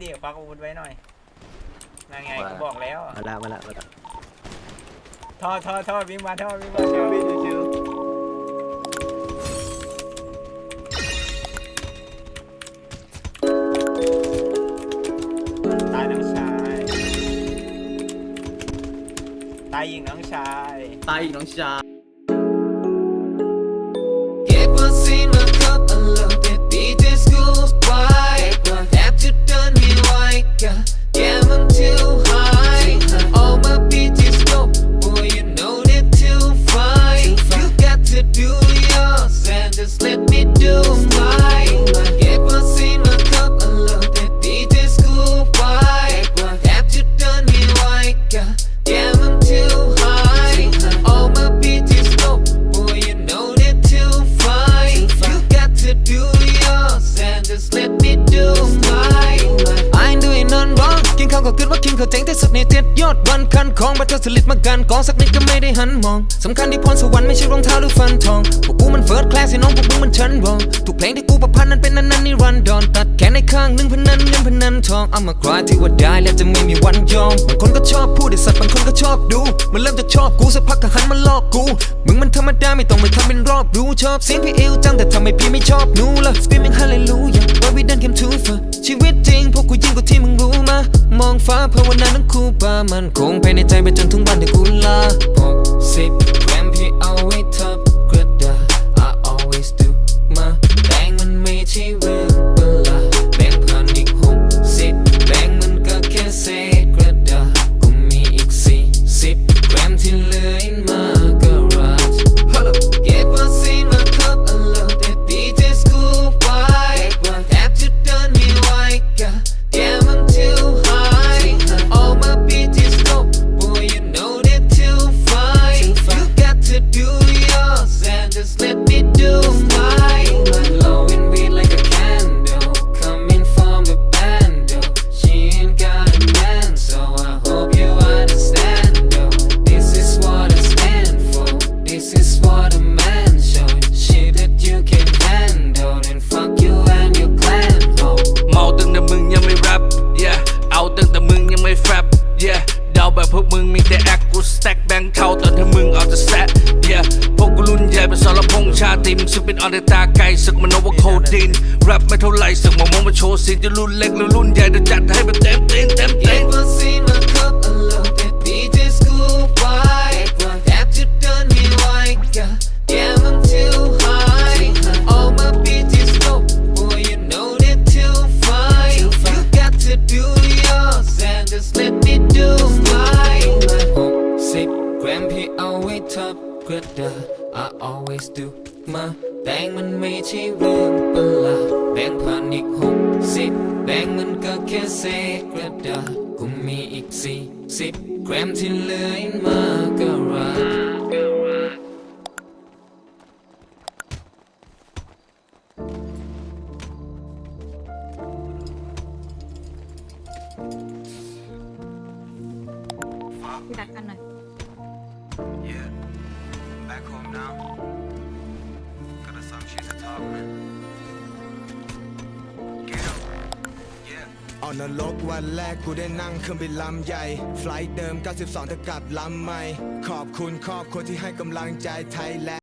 เดี๋ยวควักอาวุธไว้หน่อยนั่นไงว่ากูบอกแล้ว มาละมาละมาละท่อท่อท่อวิ่งมาท่อวิ่งมาเชียววิ่งเชียวตายน้องชาย ตายยิงน้องชาย ตายอีกน้องชาย wrong กินข้าวก็คิดว่าคิงเขาเจ๋งที่สุดในเจ็ดยอดวันคันของบัตเตอร์สลิดมากันกองสักนิดก็ไม่ได้หันมองสำคัญที่พรสวรรค์ไม่ใช่รองเท้าหรือฟันทองพวกกูมันเฟิร์สคลาสให้น้องพวกมึงมันชั้นรองทุกเพลงที่กูประพันธ์นั้นเป็นนั้นนั้นนี่รันดอนตัดแขนในข้างหนึ่งพนันเงินพนันทองเอามาคลาที่ว่าได้แล้วจะไม่มีวันยอมบางคนก็ชอบพูดไอ้สัตว์บางคนก็ชอบดู มันเริ่มจะชอบกูสักพักก็หันมาลอกกูมึงมันธรรมดาไม่ต้องไปทำเป็นรอบรู้ชอบเสียงพี่เอวจังแต่ทำไมพี่ไม่ชอบหนูล่ะ screaming hallelujah ว่ามันคงภายในใจไปจนถึงวันที่กูลาหกสิบแกรมพี่เอาไว้ทับกระดาษ I always do มาแบงมันไม่ใช่เรื่องเวลาแบงพันอีกหกสิบแบงมันก็แค่เศษกระดาษกูมีอีกสี่สิบแกรมที่เหลือ แบบพวกมึงมีแต่แอคกูสแต็กแบงค์เท่าตอนที่มึงเอาจะแซะเดียพวกกูรุ่นใหญ่เป็นสรพงชาติมึงซึ่งเป็นออเดตาไกลศึกมันโอเวอร์โคดินแรปไม่เท่าไรศึกมามองมาโชว์สิจะรุ่นเล็กหรือรุ่นใหญ่เดี๋ยวจัดให้แบบเต็มเต็มเต็มเต็ม แกรมพี่เอาไว้ทับกระดาษ I always do มาแบงมันไม่ใช่เรื่องประหลาดแบงค์พันอีกหกสิบแบงค์มันก็แค่เศษกระดาษกูมีอีกสี่สิบแกรมที่เหลืออีกมากระราพี่รักกันหน่อย Yeah, back home now. Got some shit to talk, man. Get up. Yeah. เอานรกวันแรกกูได้นั่งเครื่องบินลำใหญ่ ไฟลท์เดิม 92ถ้ากลับลำใหม่ ขอบคุณครอบครัวที่ให้กำลังใจไทยแล